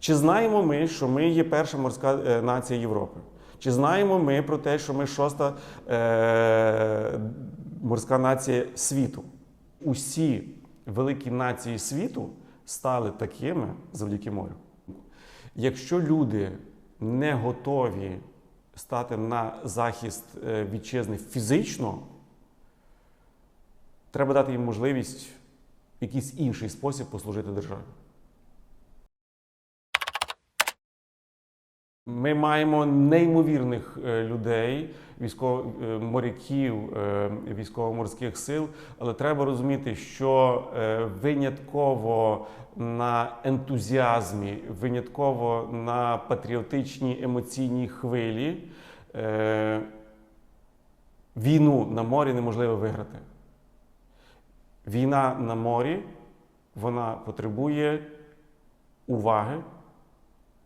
Чи знаємо ми, що ми є перша морська е, нація Європи? Чи знаємо ми про те, що ми шоста е, морська нація світу? Усі великі нації світу стали такими завдяки морю. Якщо люди не готові стати на захист е, вітчизни фізично, треба дати їм можливість в якийсь інший спосіб послужити державі. Ми маємо неймовірних е, людей, військово е, моряків е, військово-морських сил, але треба розуміти, що винятково на ентузіазмі, винятково на патріотичній емоційній хвилі війну на морі неможливо виграти. Війна на морі вона потребує уваги,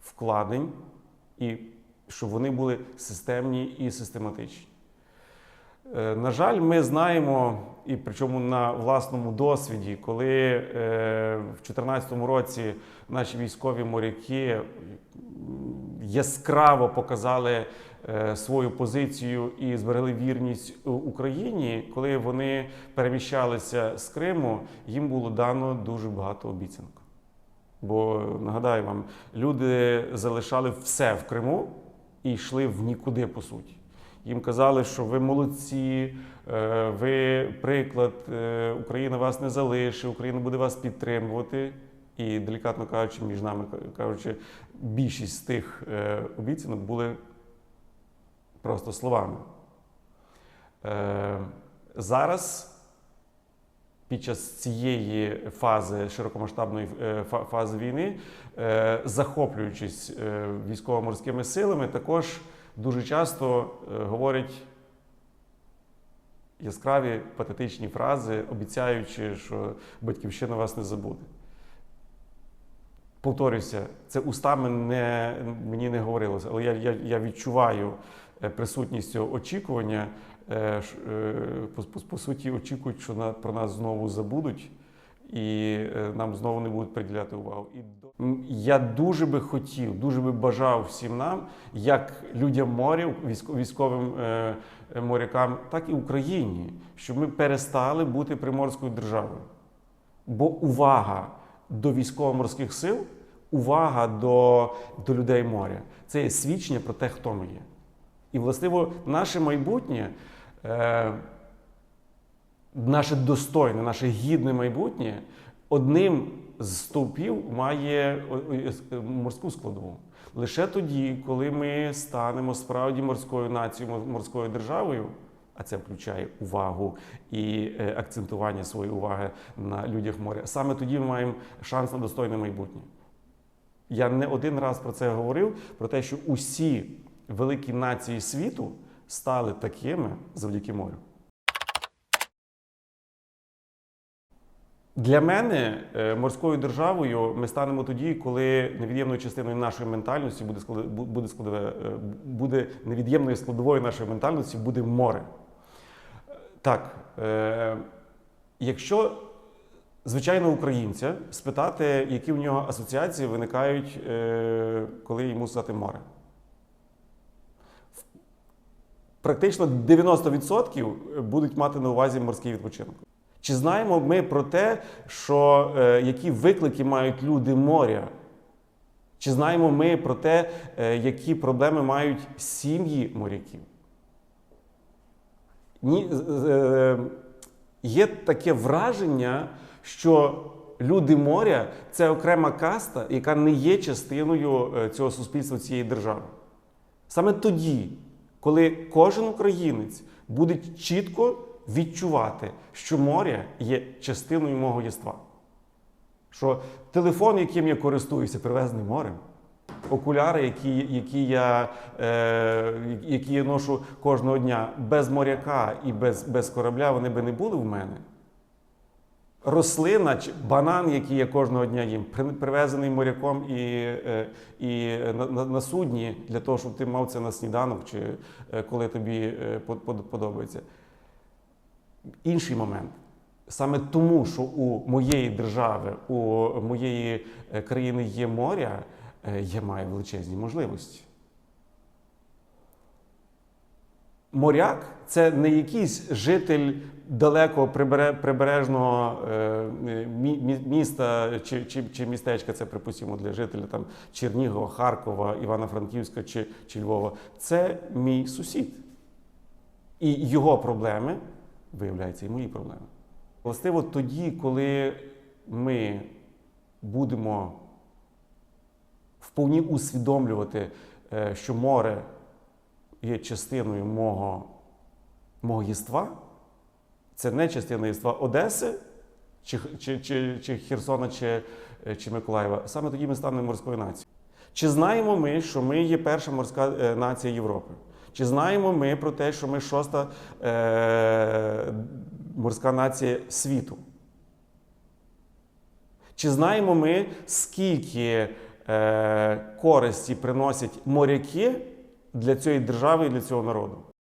вкладень і щоб вони були системні і систематичні. Е, На жаль, ми знаємо, і причому на власному досвіді, коли е, в 2014 році наші військові моряки яскраво показали е, свою позицію і зберегли вірність Україні, коли вони переміщалися з Криму, їм було дано дуже багато обіцянок. Бо нагадаю вам, люди залишали все в Криму і йшли в нікуди по суті. Їм казали, що ви молодці, е, ви приклад, е, Україна вас не залишить, Україна буде вас підтримувати. І делікатно кажучи, між нами кажучи, більшість з тих е, обіцянок були просто словами. Зараз під час цієї фази широкомасштабної е, фази війни, е, захоплюючись е, військово-морськими силами, також дуже часто говорять яскраві патетичні фрази, обіцяючи, що батьківщина вас не забуде. Повторюся, це устами не, мені не говорилося, але я, я, я відчуваю присутність цього очікування. Е, е, По, по, по суті, очікують, що на, про нас знову забудуть і е, нам знову не будуть приділяти увагу. І я дуже би хотів, дуже би бажав всім нам, як людям військо- військовим морякам, так і Україні, щоб ми перестали бути приморською державою. Бо увага до військово-морських сил, увага до, до людей моря це є свідчення про те, хто ми є. І, властиво, наше майбутнє, е, наше достойне, наше гідне майбутнє одним з стовпів має е, морську складову. Лише тоді, коли ми станемо справді морською нацією, морською державою, а це включає увагу і е, акцентування своєї уваги на людях моря. Саме тоді ми маємо шанс на достойне майбутнє. Я не один раз про це говорив: про те, що усі великі нації світу стали такими завдяки морю. Для мене е, морською державою ми станемо тоді, коли невід'ємною частиною нашої ментальності буде буде складове, е, буде невід'ємною складовою нашої ментальності буде море. Так, е, якщо звичайно українця спитати, які в нього асоціації виникають, е, коли йому сказати море. Практично 90% будуть мати на увазі морський відпочинок. Чи знаємо ми про те, що е, які виклики мають люди моря? Чи знаємо ми про те, е, які проблеми мають сім'ї моряків? Ні, е, є таке враження, що люди моря це окрема каста, яка не є частиною е, цього суспільства, цієї держави. Саме тоді, коли кожен українець буде чітко відчувати, що море є частиною мого єства. Що телефон, яким я користуюся, привезений морем. Окуляри, які, які, я, е, які я ношу кожного дня, без моряка і без, без корабля, вони би не були в мене. Рослина, чи банан, який я кожного дня їм, привезений моряком і, е, і на, на, судні для того, щоб ти мав це на сніданок, чи е, коли тобі е, под- под- подобається. Інший момент. Саме тому, що у моєї держави, у моєї країни є моря, я маю величезні можливості. Моряк це не якийсь житель далеко прибережного е, мі- мі- міста чи, чи, чи містечка, це припустимо для жителя там Чернігова, Харкова, Івано-Франківська чи, чи Львова. Це мій сусід. І його проблеми, виявляються, і мої проблеми. Властиво тоді, коли ми будемо вповні усвідомлювати, е, що море є частиною мого, мого єства, це не частина Одеси, чи, чи, чи, чи Херсона, чи, чи Миколаєва. Саме тоді ми станемо морською нацією. Чи знаємо ми, що ми є перша морська е, нація Європи? Чи знаємо ми про те, що ми шоста е, морська нація світу? Чи знаємо ми, скільки е, користі приносять моряки для цієї держави і для цього народу?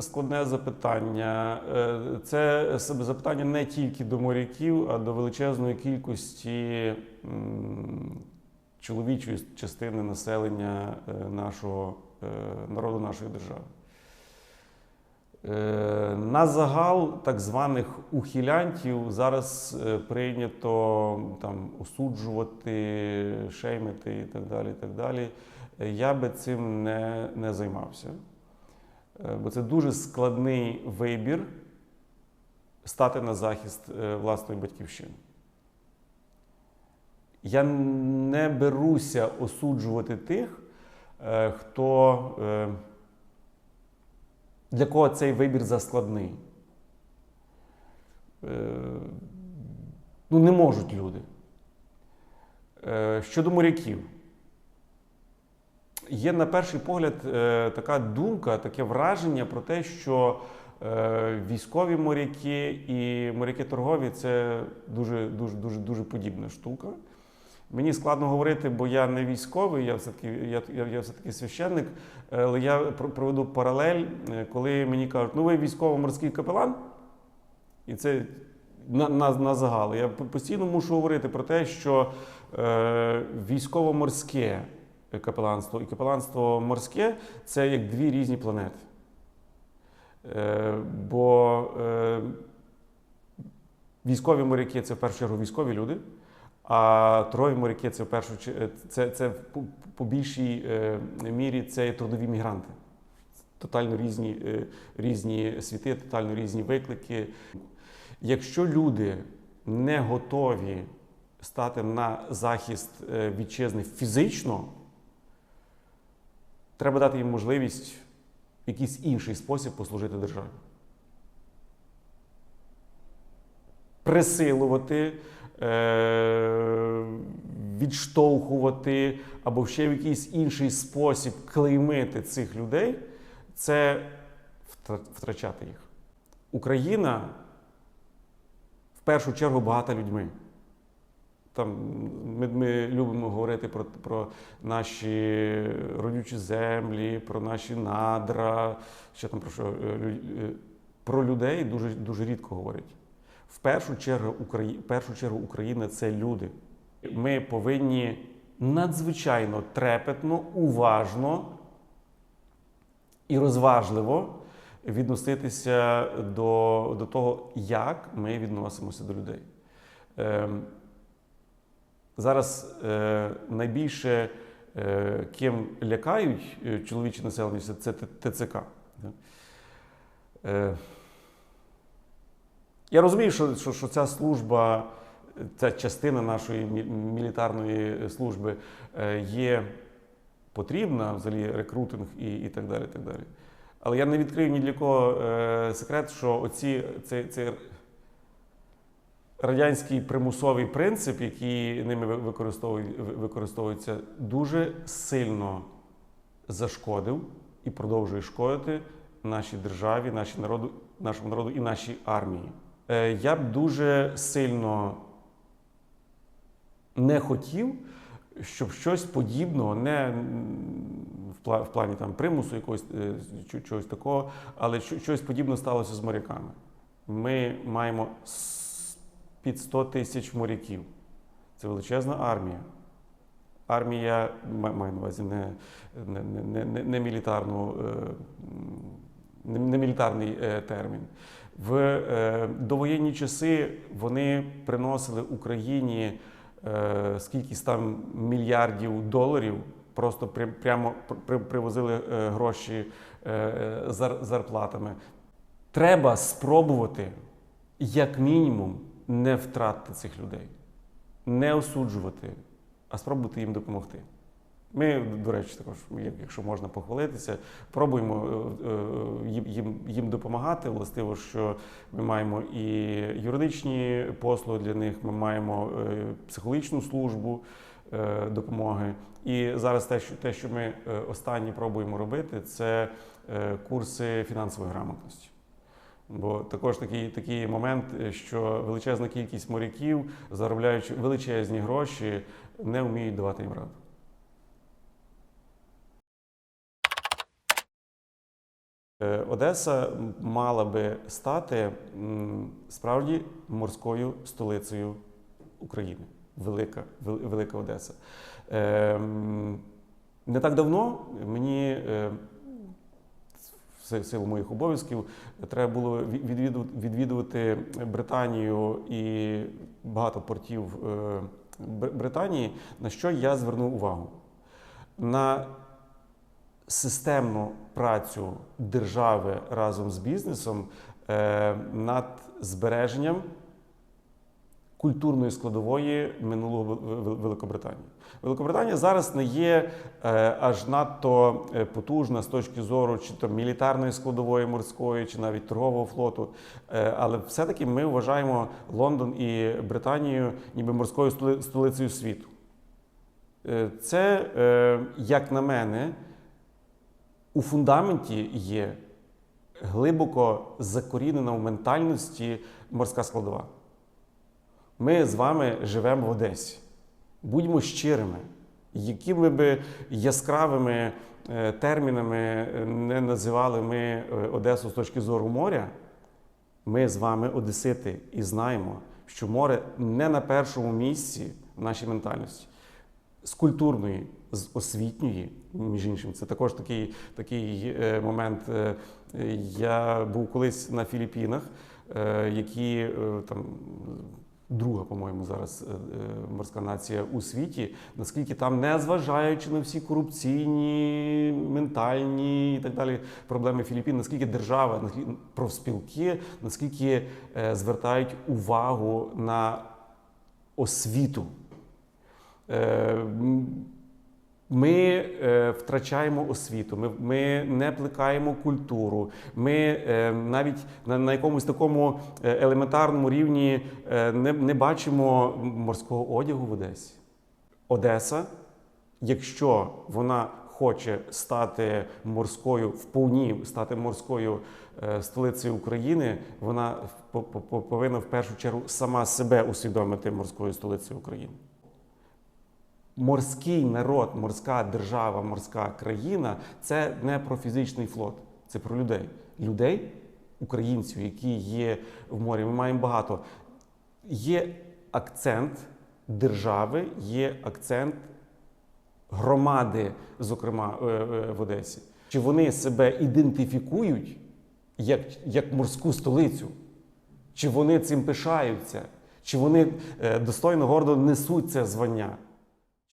Складне запитання. Е, Це запитання не тільки до моряків, а до величезної кількості чоловічої частини населення е, нашого е, народу, нашої держави. На загал так званих ухилянтів зараз прийнято там осуджувати, шеймити і так далі. І так далі. Я би цим не, не займався. Е, Бо це дуже складний вибір стати на захист е, власної батьківщини. Я не беруся осуджувати тих, е, хто, для кого цей вибір заскладний. Ну, не можуть люди. Щодо моряків. Є на перший погляд е, така думка, таке враження про те, що е, військові моряки і моряки торгові це дуже, дуже, дуже, дуже подібна штука. Мені складно говорити, бо я не військовий, я все-таки, я, я, я все-таки священник, але я проведу паралель, е, коли мені кажуть, ну ви військово-морський капелан, і це на, на, на загал. Я постійно мушу говорити про те, що е, військово-морське капеланство і капеланство морське це як дві різні планети. Е, бо е, військові моряки це в першу чергу військові люди, а торгові моряки це в першу чергу це, це по, по більшій е, мірі це трудові мігранти. Тотально різні, е, різні світи, тотально різні виклики. Якщо люди не готові стати на захист е, вітчизни фізично, треба дати їм можливість в якийсь інший спосіб послужити державі. Присилувати, е- відштовхувати або ще в якийсь інший спосіб клеймити цих людей це втрачати їх. Україна в першу чергу багата людьми. Там ми, ми любимо говорити про, про наші родючі землі, про наші надра, що там про що е, е, про людей дуже, дуже рідко говорять. В першу чергу, Украї... першу чергу Україна це люди. Ми повинні надзвичайно трепетно, уважно і розважливо відноситися до, до того, як ми відносимося до людей. Ем, Зараз е, найбільше е, ким лякають е, чоловіче населення, це, ТЦК. Е, я розумію, що, що, що ця служба, ця частина нашої мілітарної служби е, є потрібна, взагалі рекрутинг і, і так далі. так далі. Але я не відкрию ні для кого е, секрет, що оці, цей, цей радянський примусовий принцип, який ними використовується, дуже сильно зашкодив і продовжує шкодити нашій державі, нашій народу, нашому народу і нашій армії. Е, Я б дуже сильно не хотів, щоб щось подібного, не в плані там примусу якогось е, чогось такого, але щось подібне сталося з моряками. Ми маємо під 100 тисяч моряків. Це величезна армія. Армія маю на увазі не, не, не, не, не, мілітарну, е, не, не мілітарний е, термін. В е, довоєнні часи вони приносили Україні е, скількись там мільярдів доларів, просто при, прямо при, привозили гроші зар, зарплатами. Треба спробувати, як мінімум, не втратити цих людей, не осуджувати, а спробувати їм допомогти. Ми, до речі, також, якщо можна похвалитися, пробуємо е, е, їм, їм, допомагати. Властиво, що ми маємо і юридичні послуги для них, ми маємо е, психологічну службу допомоги. І зараз те, що, те, що ми останні пробуємо робити, це курси фінансової грамотності. Бо також такий, такий момент, е, що величезна кількість моряків, заробляючи величезні гроші, не вміють давати їм раду. Е, Одеса мала би стати справді морською столицею України. Велика, велика Одеса. Ем, Не так давно мені е, в силу моїх обов'язків треба було відвідувати Британію і багато портів е, Британії, на що я звернув увагу. На системну працю держави разом з бізнесом е, над збереженням культурної складової минулого Вел- Вел- Великобританії. Великобританія зараз не є е, аж надто е, потужна з точки зору чи то мілітарної складової морської, чи навіть торгового флоту. Е, але все-таки ми вважаємо Лондон і Британію ніби морською столи- столицею світу. Це, як на мене, у фундаменті є глибоко закорінена в ментальності морська складова. Ми з вами живемо в Одесі. Будьмо щирими, якими би яскравими е, термінами е, не називали ми е, Одесу з точки зору моря, ми з вами одесити і знаємо, що море не на першому місці в нашій ментальності. З культурної, з освітньої, між іншим, це також такий, такий момент. Я був колись на Філіппінах, які там. Друга, по-моєму, зараз е, е, морська нація у світі. Наскільки там, незважаючи на всі корупційні, ментальні і так далі проблеми Філіппін, наскільки держава, наскільки профспілки, наскільки е, звертають увагу на освіту. Ми е, втрачаємо освіту, ми, ми не плекаємо культуру. Ми е, навіть на, на якомусь такому е, елементарному рівні е, не, не бачимо морського одягу в Одесі. Одеса, якщо вона хоче стати морською, вповні стати морською е, столицею України, вона по- по- повинна в першу чергу сама себе усвідомити морською столицею України. Морський народ, морська держава, морська країна це не про фізичний флот, це про людей. Людей, українців, які є в морі. Ми маємо багато. Є акцент держави, є акцент громади, зокрема е, е, в Одесі. Чи вони себе ідентифікують як, як морську столицю? Чи вони цим пишаються? Чи вони е, достойно гордо несуть це звання?